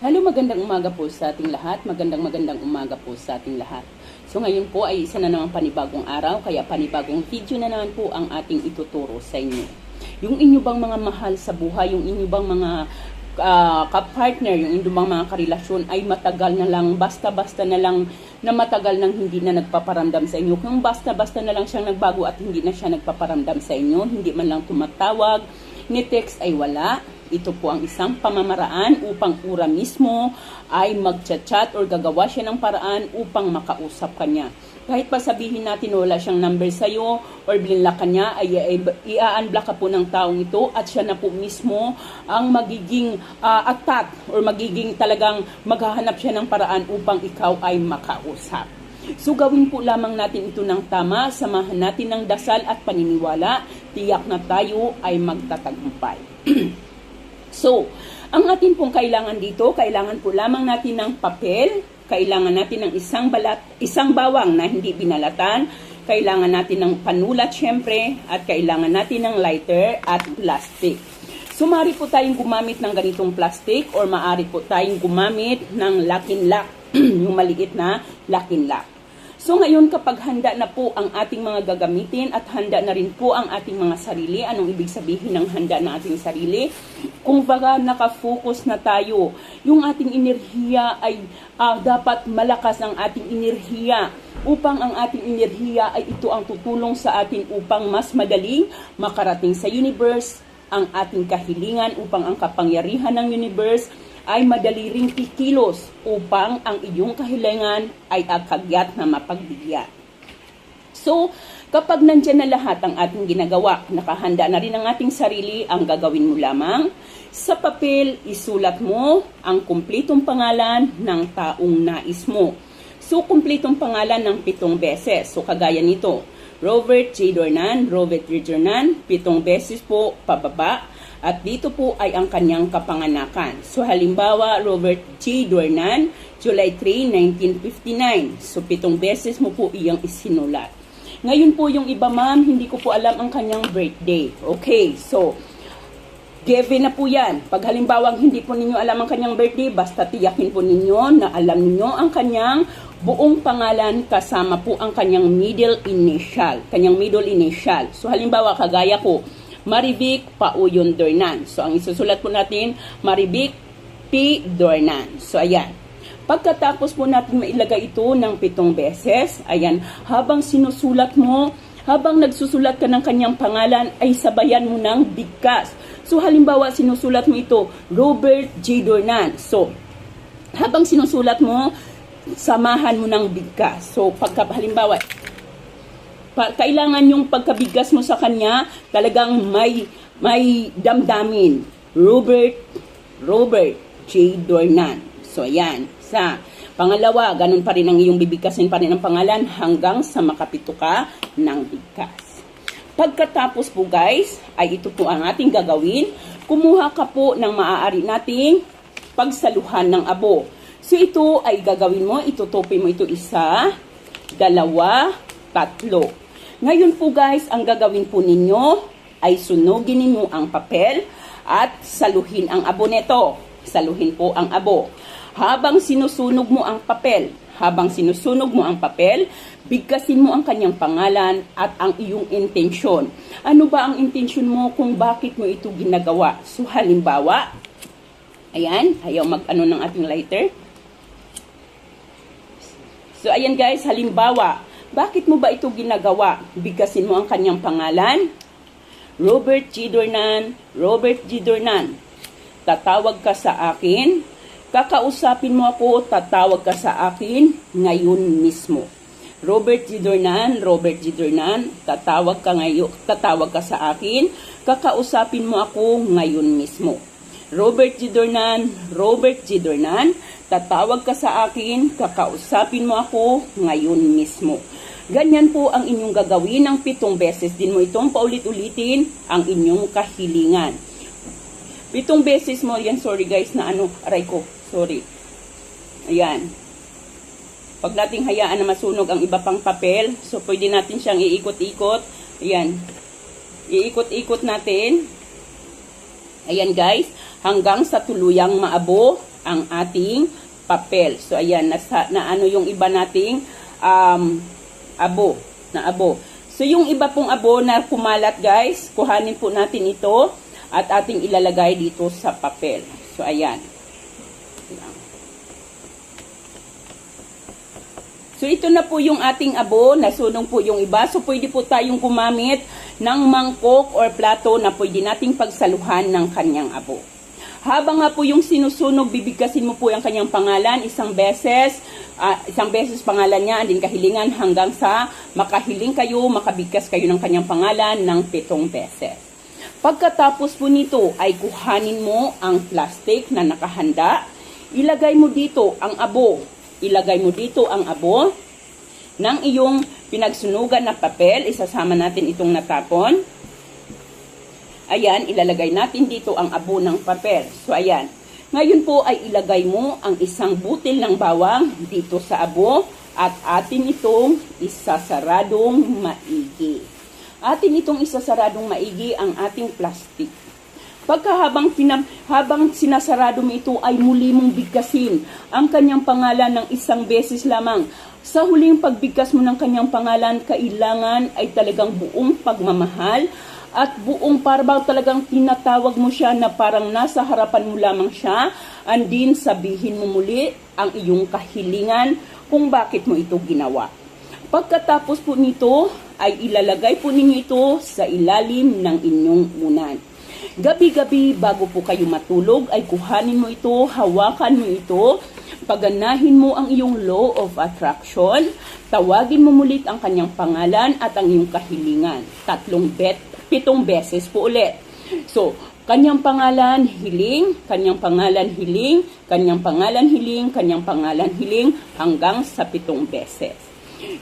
Hello, magandang umaga po sa ating lahat. Magandang magandang umaga po sa ating lahat. So ngayon po ay isa na naman panibagong araw, kaya panibagong video na naman po ang ating ituturo sa inyo. Yung inyo bang mga mahal sa buhay, yung inyo bang mga ah, kapartner, yung inyo bang mga karelasyon ay matagal na lang, basta-basta na lang na matagal nang hindi na nagpaparamdam sa inyo. Kung basta-basta na lang siyang nagbago at hindi na siya nagpaparamdam sa inyo, hindi man lang tumatawag, ni text ay wala. Ito po ang isang pamamaraan upang ura mismo ay magchat-chat or gagawa siya ng paraan upang makausap kanya. Kahit pa sabihin natin wala siyang number sa'yo or binlock ka niya, ay, i-unblock ka po ng taong ito at siya na po mismo ang magiging ah, attack or magiging talagang maghahanap siya ng paraan upang ikaw ay makausap. So gawin po lamang natin ito ng tama, samahan natin ng dasal at paniniwala, tiyak na tayo ay magtatagumpay. so, ang atin pong kailangan dito, kailangan po lamang natin ng papel, kailangan natin ng isang balat, isang bawang na hindi binalatan, kailangan natin ng panulat syempre, at kailangan natin ng lighter at plastic. So, maaari po tayong gumamit ng ganitong plastic or maaari po tayong gumamit ng lock, yung maliit na lock. So ngayon kapag handa na po ang ating mga gagamitin at handa na rin po ang ating mga sarili, anong ibig sabihin ng handa ng ating sarili? Kung baga nakafocus na tayo, yung ating enerhiya ay ah, dapat malakas ang ating enerhiya upang ang ating enerhiya ay ito ang tutulong sa atin upang mas madaling makarating sa universe ang ating kahilingan upang ang kapangyarihan ng universe ay madali ring kikilos upang ang iyong kahilingan ay akagyat na mapagbigyan. So, kapag nandyan na lahat ang ating ginagawa, nakahanda na rin ang ating sarili, ang gagawin mo lamang, sa papel, isulat mo ang kumplitong pangalan ng taong nais mo. So, kumplitong pangalan ng pitong beses. So, kagaya nito, Robert J. Dornan, Robert J. Dornan, pitong beses po pababa. At dito po ay ang kanyang kapanganakan. So halimbawa, Robert J. Dornan, July 3, 1959. So pitong beses mo po iyang isinulat. Ngayon po yung iba ma'am, hindi ko po alam ang kanyang birthday. Okay, so given na po yan. Pag halimbawang hindi po ninyo alam ang kanyang birthday, basta tiyakin po ninyo na alam ninyo ang kanyang buong pangalan kasama po ang kanyang middle initial. Kanyang middle initial. So halimbawa, kagaya ko, Marivic Pauyon Dornan. So, ang isusulat po natin, Marivic P. Dornan. So, ayan. Pagkatapos po natin mailagay ito ng pitong beses, ayan, habang sinusulat mo, habang nagsusulat ka ng kanyang pangalan, ay sabayan mo ng bigkas. So, halimbawa, sinusulat mo ito, Robert J. Dornan. So, habang sinusulat mo, samahan mo ng bigkas. So, pagka, halimbawa, pa, kailangan yung pagkabigas mo sa kanya talagang may may damdamin. Robert Robert J. Dornan. So ayan. Sa pangalawa, ganun pa rin ang iyong bibigkasin pa rin ang pangalan hanggang sa makapito ka ng bigkas. Pagkatapos po guys, ay ito po ang ating gagawin. Kumuha ka po ng maaari nating pagsaluhan ng abo. So ito ay gagawin mo, itutupi mo ito isa, dalawa, tatlo. Ngayon po guys, ang gagawin po ninyo ay sunugin ninyo ang papel at saluhin ang abo nito. Saluhin po ang abo. Habang sinusunog mo ang papel, habang sinusunog mo ang papel, bigkasin mo ang kanyang pangalan at ang iyong intensyon. Ano ba ang intensyon mo kung bakit mo ito ginagawa? So halimbawa, ayan, ayaw mag-ano ng ating lighter. So ayan guys, halimbawa, bakit mo ba ito ginagawa? Bigkasin mo ang kanyang pangalan. Robert G. Dornan, Robert G. Dornan. Tatawag ka sa akin. Kakausapin mo ako, tatawag ka sa akin ngayon mismo. Robert G. Dornan, Robert G. Dornan, tatawag ka ngayon, tatawag ka sa akin. Kakausapin mo ako ngayon mismo. Robert G. Dornan, Robert G. Dornan, tatawag ka sa akin, kakausapin mo ako ngayon mismo. Ganyan po ang inyong gagawin ng pitong beses. Din mo itong paulit-ulitin ang inyong kahilingan. Pitong beses mo, yan, sorry guys, na ano, aray ko, sorry. Ayan. Pag nating hayaan na masunog ang iba pang papel, so pwede natin siyang iikot-ikot. Ayan. Iikot-ikot natin. Ayan guys, hanggang sa tuluyang maabo ang ating papel. So ayan, nasa, na ano yung iba nating um, abo, na abo. So yung iba pong abo na kumalat guys, kuhanin po natin ito at ating ilalagay dito sa papel. So ayan. So ito na po yung ating abo, nasunog po yung iba. So pwede po tayong gumamit ng mangkok or plato na pwede nating pagsaluhan ng kanyang abo. Habang nga po yung sinusunog, bibigkasin mo po ang kanyang pangalan isang beses, ah, isang beses pangalan niya, din kahilingan hanggang sa makahiling kayo, makabigkas kayo ng kanyang pangalan ng pitong beses. Pagkatapos po nito ay kuhanin mo ang plastic na nakahanda, ilagay mo dito ang abo, ilagay mo dito ang abo ng iyong pinagsunugan na papel, isasama natin itong natapon. Ayan, ilalagay natin dito ang abo ng papel. So, ayan. Ngayon po ay ilagay mo ang isang butil ng bawang dito sa abo at atin itong isasaradong maigi. Atin itong isasaradong maigi ang ating plastic. Pagka habang, pinam, habang sinasarado mo ito ay muli mong bigkasin ang kanyang pangalan ng isang beses lamang. Sa huling pagbigkas mo ng kanyang pangalan, kailangan ay talagang buong pagmamahal at buong parang talagang tinatawag mo siya na parang nasa harapan mo lamang siya and din sabihin mo muli ang iyong kahilingan kung bakit mo ito ginawa. Pagkatapos po nito ay ilalagay po ninyo ito sa ilalim ng inyong unan. Gabi-gabi bago po kayo matulog ay kuhanin mo ito, hawakan mo ito, paganahin mo ang iyong law of attraction, tawagin mo mulit ang kanyang pangalan at ang iyong kahilingan. Tatlong bet, pitong beses po ulit. So, kanyang pangalan hiling, kanyang pangalan hiling, kanyang pangalan hiling, kanyang pangalan hiling hanggang sa pitong beses.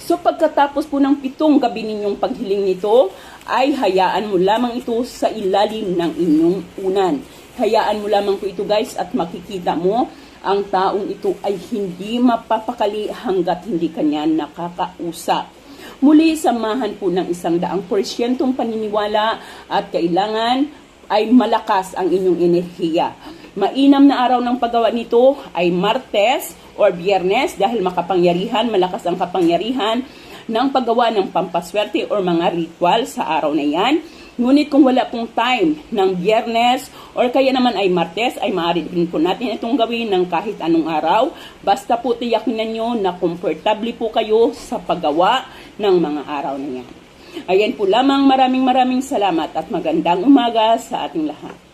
So pagkatapos po ng pitong gabi ninyong paghiling nito, ay hayaan mo lamang ito sa ilalim ng inyong unan. Hayaan mo lamang po ito guys at makikita mo ang taong ito ay hindi mapapakali hanggat hindi kanya nakakausap. Muli, samahan po ng isang daang porsyentong paniniwala at kailangan ay malakas ang inyong enerhiya. Mainam na araw ng paggawa nito ay Martes or Biyernes dahil makapangyarihan, malakas ang kapangyarihan ng paggawa ng pampaswerte or mga ritual sa araw na yan. Ngunit kung wala pong time ng biyernes or kaya naman ay martes, ay maaari din po natin itong gawin ng kahit anong araw. Basta po tiyakin ninyo na komportable po kayo sa paggawa ng mga araw na yan. Ayan po lamang maraming maraming salamat at magandang umaga sa ating lahat.